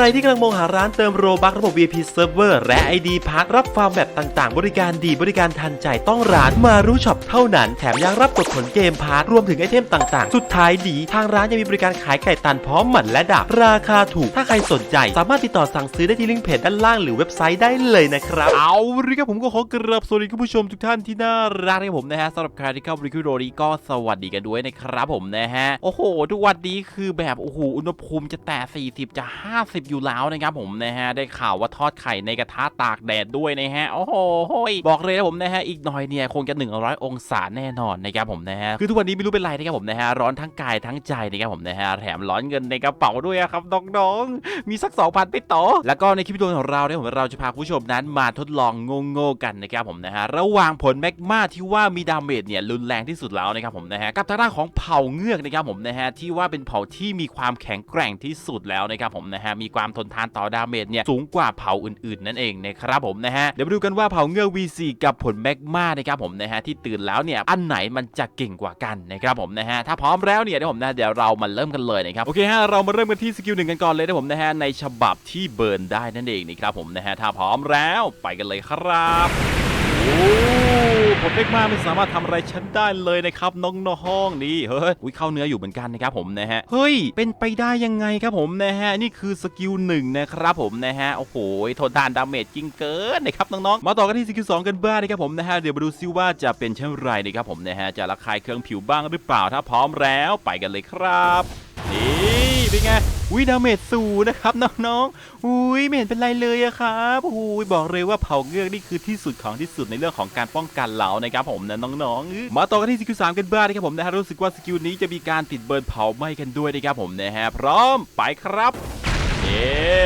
รที่กำลังมองหาร้านเติมโรบักระบบ VIP Server และ ID พักรับฟาร์มแบบต่างๆ บริการดีบริการทันใจต้องร้านมารู้ช็อปเท่านั้น แถมยังรับกดผลเกมพาร์ทรวมถึงไอเทมต่างๆ สุดท้ายดี ทางร้านยังมีบริการขายไก่ตันพร้อมหมันและดาบราคาถูก ถ้าใครสนใจ สามารถติดต่อสั่งซื้อได้ที่ลิงก์เพจด้านล่างหรือเว็บไซต์ได้เลยนะครับ เอาละครับผมก็ขอกราบสวัสดีคุณผู้ชมทุกท่านที่น่ารักนะครับผมนะฮะสำหรับใครที่เข้าบริคิวโรดีก็สวัสดีกันด้วยนะครับผมนะฮะโอ้โห ทุกวันนี้คือแบบโอ้โหอุณหภูมิจะแตะ40 จะ 50อยู่แล้วนะครับผมนะฮะได้ข่าวว่าทอดไข่ในกระทะตากแดดด้วยนะฮะโอ้โหบอกเลยนะผมนะฮะอีกหน่อยเนี่ยคงจะ 100 องศาแน่นอนนะครับผมนะฮะคือทุกวันนี้ไม่รู้เป็นไรนะครับผมนะฮะร้อนทั้งกายทั้งใจนะครับผมนะฮะแถมร้อนเงินในกระเป๋าด้วยครับน้องๆมีสัก2,000ไปต่อแล้วก็ในคลิปวิดีโอของเราเนี่ยผมเราจะพาผู้ชมนั้นมาทดลองโง่ๆกันนะครับผมนะฮะระหว่างผลแมกมาที่ว่ามีดาเมจเนี่ยรุนแรงที่สุดแล้วนะครับผมนะฮะกับทางด้านของเผ่าเงือกนะครับผมนะฮะที่ว่าเป็นเผ่าที่มีความแข็งแกร่งที่สุดแล้วนะครับผมนะฮะมีความทนทานต่อดาเมจเนี่ยสูงกว่าเผ่าอื่นๆนั่นเองนะครับผมนะฮะเดี๋ยวมาดูกันว่าเผ่าเงือก V4 กับผลแมกมานะครับผมนะฮะที่ตื่นแล้วเนี่ยอันไหนมันจะเก่งกว่ากันนะครับผมนะฮะถ้าพร้อมแล้วเนี่ยเดี๋ยวผมนะเดี๋ยวเรามาเริ่มกันเลยนะครับโอเคฮะเรามาเริ่มกันที่สกิลหนึ่งกันก่อนเลยนะผมนะฮะในฉบับที่เบิร์นได้นั่นเองนะครับผมนะฮะถ้าพร้อมแล้วไปกันเลยครับโอ้ ผมเล็กมากไม่สามารถทำอะไรฉันได้เลยนะครับน้องๆนี่เฮ้ยอุ้ยเข้าเนื้ออยู่เหมือนกันนะครับผมนะฮะเฮ้ยเป็นไปได้ยังไงครับผมนะฮะนี่คือสกิลหนึ่งนะครับผมนะฮะโอ้โหทนทานดาเมจจริงเกินนะครับน้องๆมาต่อกันที่สกิลสองกันบ้างนะครับผมนะฮะเดี๋ยวมาดูซิว่าจะเป็นเช่นไรนะครับผมนะฮะจะระคายเคืองผิวบ้างหรือเปล่าถ้าพร้อมแล้วไปกันเลยครับนี่ เป็นไงวิดาเมจสูนะครับน้องๆอุ้ยไม่เห็นเป็นไรเลยอะครับอุ้ยบอกเลยว่าเผาเงือกนี่คือที่สุดของที่สุดในเรื่องของการป้องกันเหลานะครับผมนะน้องๆมาต่อกันที่สกิลสามกันบ้างนะครับผมนะฮะรู้สึกว่าสกิลนี้จะมีการติดเบิร์นเผาไหม้กันด้วยนะครับผมนะฮะพร้อมไปครับ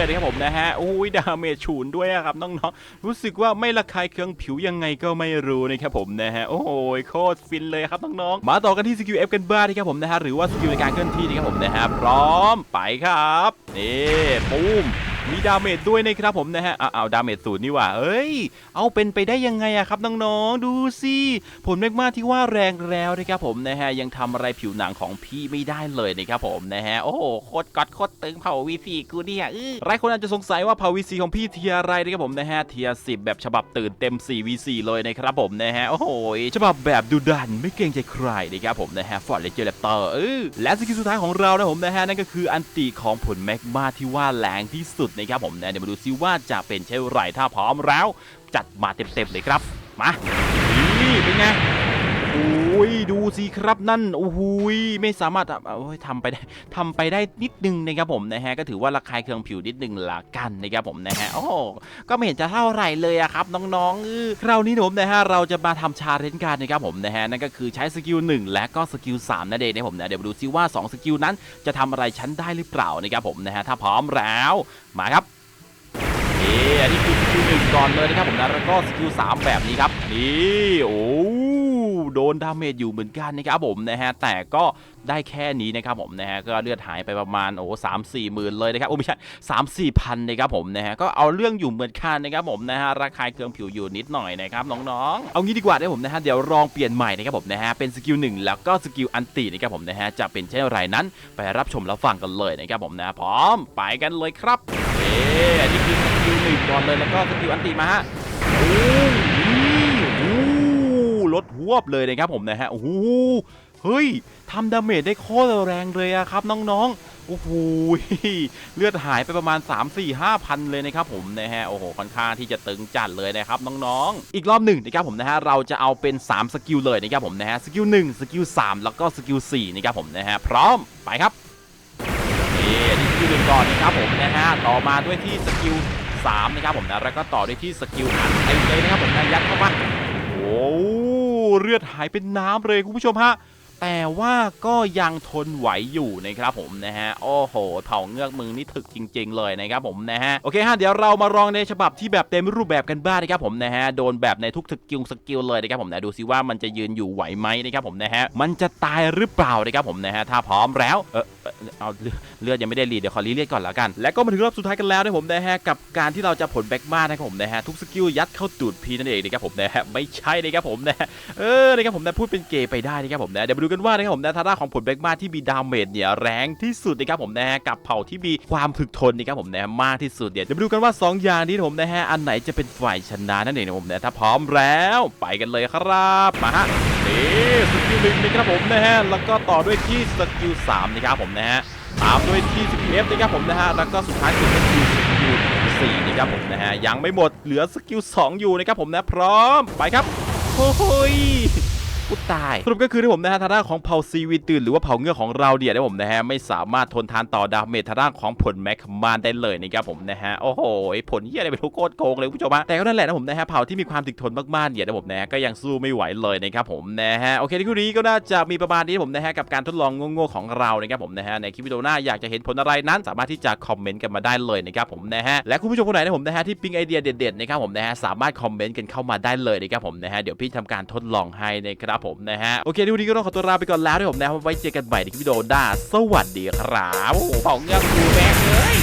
นะครับผมนะฮะอุ้ยดาเมจฉูนด้วยครับน้องๆรู้สึกว่าไม่ระคายเคืองผิวยังไงก็ไม่รู้นะครับผมนะฮะโอ้โหโคตรฟินเลยครับน้องๆมาต่อกันที่สกิลเอฟกันบ้างนะครับผมนะฮะหรือว่าสกิลในการเคลื่อนที่นะครับผมนะฮะพร้อมไปครับนี่ปุ้ม มีดาเมจด้วยนะครับผมนะฮะเอาเอาดาเมจศูนย์นี่ว่าเอ้ย เอาเป็นไปได้ยังไงอะครับน้องๆ ดูสิผลแมกมาที่ว่าแรงแล้วนะครับผมนะฮะยังทำอะไรผิวหนังของพี่ไม่ได้เลยนะครับผมนะฮะโอ้โหโคตรก๊อตโคตรตึงเผาวีซีกูเนี่ยอื้อหลายคนอาจจะสงสัยว่าเผาวีซีของพี่เทียอะไรนะครับผมนะฮะเทียสิบแบบฉบับตื่นเต็ม4 V4 เลยนะครับผมนะฮะโอ้โหฉบับแบบดุดันไม่เกรงใจใครนะครับผมนะฮะฟอร์ดเลเจอร์แรปเตอร์เออและสกิลสุดท้ายของเรานะผมนะฮะนั่นก็คืออันติของผลแมกมาที่ว่าแรงที่สุดนะครับผมนะเดี๋ยวมาดูซิว่าจะเป็นเช่นไรถ้าพร้อมแล้ว จัดมาเต็มๆเลยครับ มานี่เป็นไง โอ้ยดูสิครับนั่นโอ้โหยไม่สามารถทำไปได้ทำไปได้นิดนึงนะครับผมนะฮะก็ถือว่าระคายเคืองผิวนิดนึงละกันนะครับผมนะฮะโอ้ก็ไม่เห็นจะเท่าไหร่เลยอะครับน้องๆเออคราวนี้ผมนะฮะเราจะมาทำชาเลนจ์กันนะครับผมนะฮะนั่นก็คือใช้สกิล1และก็สกิล3นั่นเองนะผมนะเดี๋ยวดูซิว่า 2 สกิลนั้นจะทำอะไรฉันได้หรือเปล่านะครับผมนะฮะถ้าพร้อมแล้วมาครับนี่อันนี้คือสกิลหนึ่งก่อนเลยนะครับผมนะแล้วก็สกิลสามแบบนี้ครับนี่โอ้ โดนดาเมจอยู่เหมือนกันนะครับผมนะฮะแต่ก็ได้แค่นี้นะครับผมนะฮะก็เลือดหายไปประมาณโอ้สามสี่หมื่นเลยนะครับโอ้ไม่ใช่สามสี่พันนะครับผมนะฮะก็เอาเรื่องอยู่เหมือนกันนะครับผมนะฮะระคายเคืองผิวอยู่นิดหน่อยนะครับน้องๆ เอางี้ดีกว่านะผมนะฮะเดี๋ยวลองเปลี่ยนใหม่นะครับผมนะฮะเป็นสกิลหนึ่งแล้วก็สกิลอันตินะครับผมนะฮะจะเป็นเช่นไรนั้น ไปรับชมแล้วฟังกันเลยนะครับผมนะพร้อมไปกันเลยครับเอ๊ะนนี้คือสกิลหนึ่งก่อนเลยแล้วก็สกิลอันติมาฮะโอ้ ลดหวบเลยนะครับผมนะฮะโอ้โหเฮ้ยทำดาเมจได้โคตรแรงเลยอะครับน้องๆ โอ้โห เลือดหายไปประมาณ 3 4 5พันเลยนะครับผมนะฮะ โอ้โห ค่อนข้างที่จะตึงจัดเลยนะครับน้องๆ อีกรอบหนึ่งนะครับผมนะฮะ เราจะเอาเป็น 3 สกิลเลยนะครับผมนะฮะ สกิล1สกิล3แล้วก็สกิล4นะครับผมนะฮะ พร้อม ไปครับนี่อันนี้สกิลหนึ่งก่อนนะครับผมนะฮะ ต่อมาด้วยที่สกิล3นะครับผมนะ แล้วก็ต่อด้วยที่สกิลอันเต็มเลยนะครับผมนะยัดเข้ามาโอ้ เลือดหายเป็นน้ำเลยคุณผู้ชมฮะ แต่ว่าก็ยังทนไหวอยู่นะครับผมนะฮะโอ้โหเผ่าเงือกมึงนี่ถึกจริง ๆ เลยนะครับผมนะฮะโอเคฮะเดี๋ยวเรามาลองในฉบับที่แบบเต็มรูปแบบกันบ้างนะครับผมนะฮะโดนแบบในทุกสกิลสกิลเลยนะครับผมนะดูซิว่ามันจะยืนอยู่ไหวไหมนะครับผมนะฮะมันจะตายหรือเปล่านะครับผมนะฮะถ้าพร้อมแล้วเออเอ่อเอาเลือดยังไม่ได้รีดเดี๋ยวขอรีเลือดก่อนแล้วกัน และก็มาถึงรอบสุดท้ายกันแล้วนะผมนะฮะกับการที่เราจะผลแบ็กมานะครับผมนะฮะทุกสกิลยัดเข้าตูดพีนั่นเองนะครับผมนะฮะไม่ใช่นะครับผมนะเออนะครับผมนะพูดเป็นเกย์ไปได้นะครับผมนะเดี๋ยวมาดูกันว่านะครับผมนะทาร่าของผลแบ็กมาที่มีดาเมจเนี่ยแรงที่สุดนะครับผมนะฮะกับเผ่าที่มีความถึกทนนะครับผมนะมากที่สุดเดี๋ยวจะมาดูกันว่า 2 อย่างนี้นะผมนะฮะอันไหนจะเป็นฝ่ายชนะนั่นเองนะผมนะถ้าพร้อมแล้วไปกันเลยครับมาฮะนี่สกิลหนึ่งนะครับผมนะฮะแล้วก็ต่อด้วยที่สกิลสามนะครับผมนะฮะตามด้วยที่สกิลเอฟนะครับผมนะฮะแล้วก็สุดท้ายคือสกิลสกิลสี่นะครับผมนะฮะยังไม่หมดเหลือสกิลสองอยู่นะครับผมนะพร้อมไปครับโอ้ย กูตายสรุปก็คือที่ผมนะฮะทางด้านของเผาซีวีตื่นหรือว่าเผาเงือกของเราเนี่ยนะผมนะฮะไม่สามารถทนทานต่อดาเมจทางด้านของผลแมคคมานได้เลยนะครับผมนะฮะโอ้โหผลเฮียอะไรเป็นทุกโคตรโกงเลยคุณผู้ชมฮะแต่ก็นั่นแหละนะผมนะฮะเผาที่มีความถึกทนมากๆเนี่ยนะผมนะฮะก็ยังสู้ไม่ไหวเลยนะครับผมนะฮะโอเคที่คู่นี้ก็น่าจะมีประมาณนี้ผมนะฮะกับการทดลองโง่ๆของเรานะครับผมนะฮะในคลิปวิดีโอหน้าอยากจะเห็นผลอะไรนั้น สามารถที่จะคอมเมนต์กันมาได้เลยนะครับผมนะฮะและคุณผู้ชมคนไหนนะผมนะฮะที่ปิ๊งไอเดียเด็ดๆนะครับผมนะฮะสามารถคอมเมนต์กันเข้ามาได้เลยนะครับผมนะฮะเดี๋ยวพี่ทำการทดลองให้นะครับครับผมนะฮะโอเคทุกวันนี้ก็ต้องขอตัวลาไปก่อนแล้วด้วยผมนะไว้เจอกันใหม่ในคลิปวิดีโอหน้าสวัสดีครับโอ้โหเป่าเงือกดูแม่งเลย